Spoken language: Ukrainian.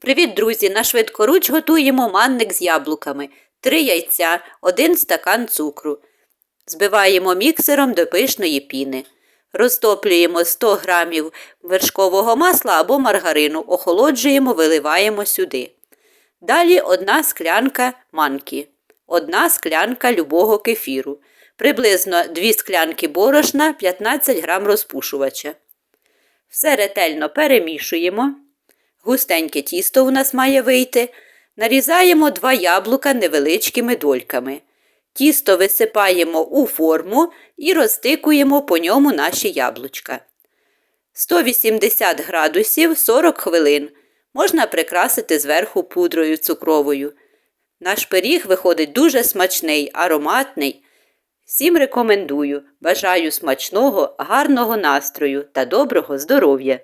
Привіт, друзі! На швидкоруч готуємо манник з яблуками, 3 яйця, 1 стакан цукру. Збиваємо міксером до пишної піни. Розтоплюємо 100 г вершкового масла або маргарину, охолоджуємо, виливаємо сюди. Далі одна склянка манки, одна склянка любого кефіру, приблизно 2 склянки борошна, 15 г розпушувача. Все ретельно перемішуємо. Густеньке тісто у нас має вийти. Нарізаємо два яблука невеличкими дольками. Тісто висипаємо у форму і розтикуємо по ньому наші яблучка. 180 градусів 40 хвилин. Можна прикрасити зверху пудрою цукровою. Наш пиріг виходить дуже смачний, ароматний. Всім рекомендую. Бажаю смачного, гарного настрою та доброго здоров'я!